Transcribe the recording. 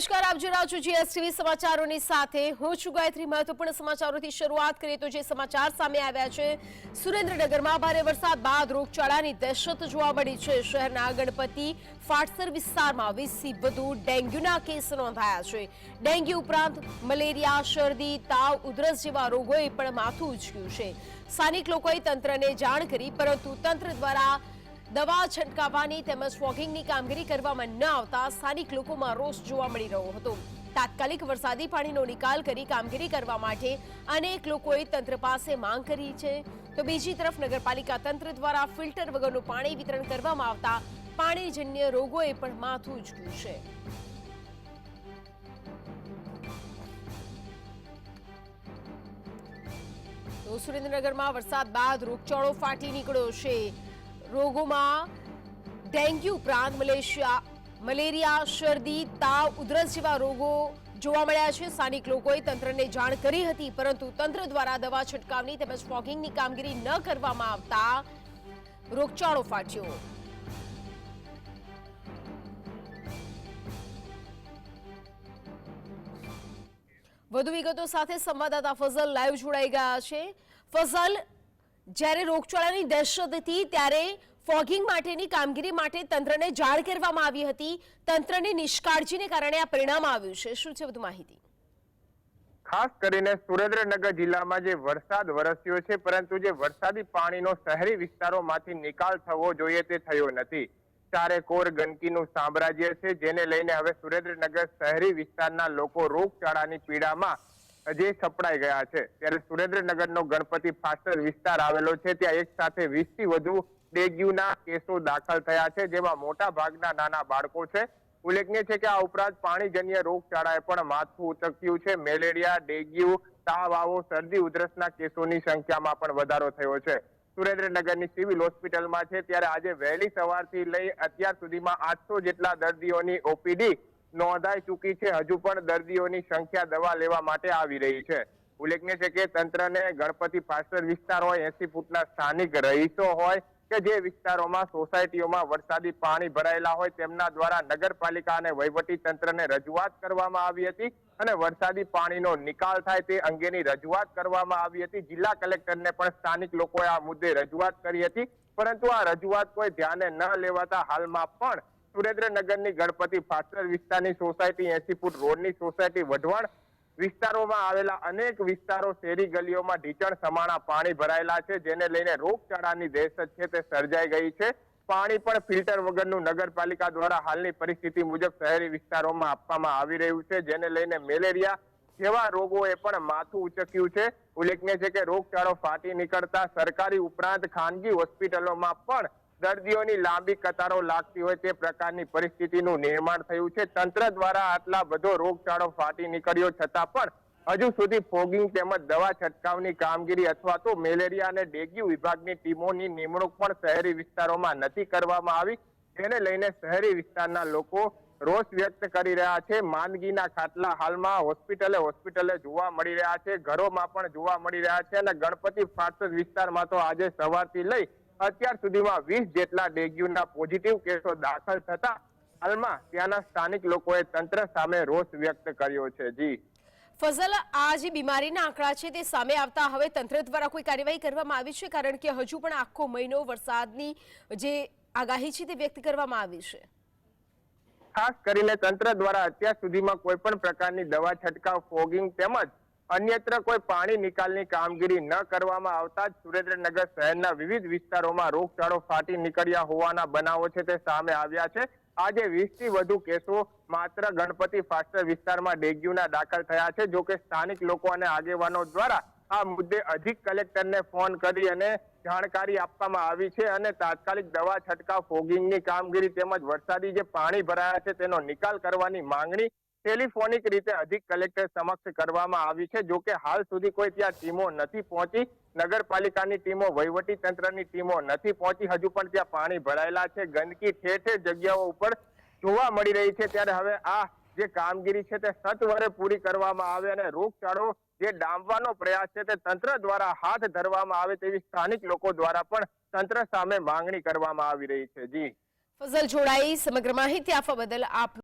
નમસ્કાર, આપ જોઈ રહ્યા છો જીએસટીવી સમાચારોની સાથે. હું છું ગાયત્રી. મહત્વપૂર્ણ સમાચારોથી શરૂઆત કરીએ તો જે સમાચાર સામે આવ્યા છે, સુરેન્દ્રનગરમાં ભારે વરસાદ બાદ રોગચાળાની દહેશત જોવા મળી છે. શહેરના ગણપતિ ફાટસર વિસ્તારમાં વીસથી વધુ ડેન્ગ્યુના કેસ નોંધાયા છે. ડેન્ગ્યુ ઉપરાંત મલેરિયા, શરદી, તાવ, ઉધરસ જેવા રોગોએ પણ માથું ઉચક્યું છે. સ્થાનિક લોકોએ તંત્રને જાણ કરી, પરંતુ તંત્ર દ્વારા દવા છંટકાવવાની તેમજ ફોગિંગની કામગીરી કરવામાં ન આવતા સ્થાનિક લોકોમાં રોષ જોવા મળી રહ્યો હતો. તાત્કાલિક વરસાદી પાણીનો નિકાલ કરી કામગીરી કરવા માટે અનેક લોકોએ તંત્ર પાસે માંગ કરી છે. તો બીજી તરફ નગરપાલિકા તંત્ર દ્વારા ફિલ્ટર વગરનું પાણી વિતરણ કરવામાં આવતા પાણીજન્ય રોગોએ પણ માથું ઉચક્યું છે. તો સુરેન્દ્રનગરમાં વરસાદ બાદ રોગચાળો ફાટી નીકળ્યો છે. રોગોમાં ડેન્ગ્યુ ઉપરાંત મલેશિયા, મલેરિયા, શરદી, તાવ, ઉધરસ જેવા રોગો જોવા મળ્યા છે. સ્થાનિક લોકોએ તંત્રને જાણ કરી હતી, પરંતુ તંત્ર દ્વારા દવા છંટકાવની તેમજ ફોગિંગની કામગીરી ન કરવામાં આવતા રોગચાળો ફાટ્યો. વધુ વિગતો સાથે સંવાદદાતા ફઝલ લાઈવ જોડાઈ ગયા છે. ફઝલ જ્યારે રોગચાળાની દહેશત હતી ત્યારે ફોગિંગ માટેની કામગીરી માટે તંત્રને જાણ કરવામાં આવી હતી. તંત્રની નિષ્કાળજીને કારણે આ પરિણામ આવ્યું છે. શું છે વધુ માહિતી? ખાસ કરીને સુરેન્દ્રનગર જિલ્લામાં જે વરસાદ વરસ્યો છે, પરંતુ જે વરસાદી પાણીનો શહેરી વિસ્તારોમાંથી નિકાલ થવો જોઈએ તે થયો નથી. ચારે કોર ગંદકીનું સામ્રાજ્ય છે, જેને લઈને હવે સુરેન્દ્રનગર શહેરી વિસ્તારના લોકો રોગચાળાની પીડામાં જે સપડાઈ ગયા છે. ત્યારે સુરેન્દ્રનગરનો ગણપતિ ફાસ્ટર વિસ્તાર આવેલો છે. ત્યાં એક સાથે વીસથી વધુ ડેન્ગ્યુના કેસો દાખલ થયા છે, જેમાં મોટા ભાગના નાના બાળકો છે. ઉલ્લેખનીય છે કે આ ઉપરાંત પાણીજન્ય રોગચાળાએ પણ માથું ઉચક્યું છે. મેલેરિયા ડેન્ગ્યુ તાવ આવો શરદી, ઉધરસના કેસોની સંખ્યામાં પણ વધારો થયો છે. સુરેન્દ્રનગરની સિવિલ હોસ્પિટલમાં છે. ત્યારે આજે વહેલી સવારથી લઈ અત્યાર સુધીમાં આઠસો જેટલા દર્દીઓની ઓપીડી નોંધાઈ ચૂકી છે. હજુ પણ દર્દીઓની સંખ્યા દવા લેવા માટે આવી રહી છે. ઉલ્લેખનીય છે કે તંત્રને ગણપતિ પાસર વિસ્તાર હોય, એસી ફૂટના સ્થાનિક રહીશો હોય કે જે વિસ્તારોમાં સોસાયટીઓમાં વરસાદી પાણી ભરાયેલા હોય, તેમના દ્વારા નગરપાલિકા અને વહીવટી તંત્રને રજૂઆત કરવામાં આવી હતી અને વરસાદી પાણીનો નિકાલ થાય તે અંગેની રજૂઆત કરવામાં આવી હતી. જિલ્લા કલેક્ટરને પણ સ્થાનિક લોકોએ આ મુદ્દે રજૂઆત કરી હતી. પરંતુ આ રજૂઆત કોઈ ધ્યાને ન લેવાતા હાલમાં પણ સુરેન્દ્રનગરની ગણપતિ ફાસ્ટર વિસ્તારની સોસાયટી એસી ફૂટ રોડની સોસાયટી વઢવાણ વિસ્તારોમાં આવેલા અનેક વિસ્તારો શેરી ગલીઓમાં ઢીચણ સમાણા પાણી ભરાયેલા છે, જેને લઈને રોગચાળાની દહેશત છે, તે સર્જાઈ ગઈ છે. પાણી પણ ફિલ્ટર વગરનું નગરપાલિકા દ્વારા હાલની પરિસ્થિતિ મુજબ શહેરી વિસ્તારોમાં આપવામાં આવી રહ્યું છે, જેને લઈને મેલેરિયા જેવા રોગોએ પણ માથું ઉચક્યું છે. ઉલ્લેખનીય છે કે રોગચાળો ફાટી નીકળતા સરકારી ઉપરાંત ખાનગી હોસ્પિટલોમાં પણ દર્દીઓની લાંબી કતારો લાગતી હોય તે પ્રકારની પરિસ્થિતિનું નિર્માણ થયું છે. તંત્ર દ્વારા આટલા બધો રોગચાળો ફાટી નીકળ્યો છતાં પણ હજુ સુધી ફોગિંગ તેમજ દવા છંટકાવની કામગીરી અથવા તો મેલેરિયા અને ડેન્ગ્યુ વિભાગની ટીમોની નિમણૂક પણ શહેરી વિસ્તારોમાં નથી કરવામાં આવી. જેને લઈને શહેરી વિસ્તારના લોકો રોષ વ્યક્ત કરી રહ્યા છે. માંદગીના ખાટલા હાલમાં હોસ્પિટલે હોસ્પિટલે જોવા મળી રહ્યા છે. ઘરોમાં પણ જોવા મળી રહ્યા છે અને ગણપતિ ફાટસ વિસ્તારમાં તો આજે સવારથી લઈ અત્યાર સુધીમાં વીસ જેટલા ડેન્ગ્યુના પોઝિટિવ કેસો દાખલ થતા હાલમાં ત્યાંના સ્થાનિક લોકોએ તંત્ર સામે રોષ વ્યક્ત કર્યો છે. જી. ફઝલ આ જે બીમારીના આંકડા છે તે સામે આવતા હવે તંત્ર દ્વારા કોઈ કાર્યવાહી કરવામાં આવી છે? કારણ કે હજુ પણ આખો મહિનો વરસાદની જે આગાહી છે તે વ્યક્ત કરવામાં આવી છે. ખાસ કરીને તંત્ર દ્વારા અત્યાર સુધીમાં કોઈ પણ પ્રકારની દવા છંટકાવ ફોગિંગ તેમજ અન્યત્ર કોઈ પાણી નિકાલની કામગીરી ન કરવામાં આવતા સુરેન્દ્રનગર શહેરના વિવિધ વિસ્તારોમાં રોગચાળો ફાટી નીકળ્યા હોવાના બનાવો છે તે સામે આવ્યા છે. આજે વીસથી વધુ કેસો માત્ર ગણપતિ ફાસ્ટર વિસ્તારમાં ડેન્ગ્યુના દાખલ થયા છે. જોકે સ્થાનિક લોકો અને આગેવાનો દ્વારા આ મુદ્દે અધિક કલેક્ટરને ફોન કરી અને જાણકારી આપવામાં આવી છે અને તાત્કાલિક દવા છંટકાવ ફોગિંગની કામગીરી તેમજ વરસાદી જે પાણી ભરાયા છે તેનો નિકાલ કરવાની માંગણી ટેલિફોનિક રીતે અધિક કલેક્ટર સમક્ષ કરવામાં આવી છે, જો કે હાલ સુધી કોઈ ત્યાં ટીમો નથી પહોંચી. નગરપાલિકાની ટીમો, વહીવટી તંત્રની ટીમો નથી પહોંચી, હજુ પણ ત્યાં પાણી ભરાયેલા છે. ગંદકી ઠેર ઠેર જગ્યાઓ ઉપર જોવા મળી રહી છે. ત્યારે હવે આ જે કામગીરી છે તે સત્વરે પૂરી કરવામાં આવે અને રોગચાળો જે ડામવાનો પ્રયાસ છે તે તંત્ર દ્વારા હાથ ધરવામાં આવે તેવી સ્થાનિક લોકો દ્વારા પણ તંત્ર સામે માંગણી કરવામાં આવી રહી છે. જી. ફઝલ જોડાઈ. સમગ્ર માહિતી આપવા બદલ આપ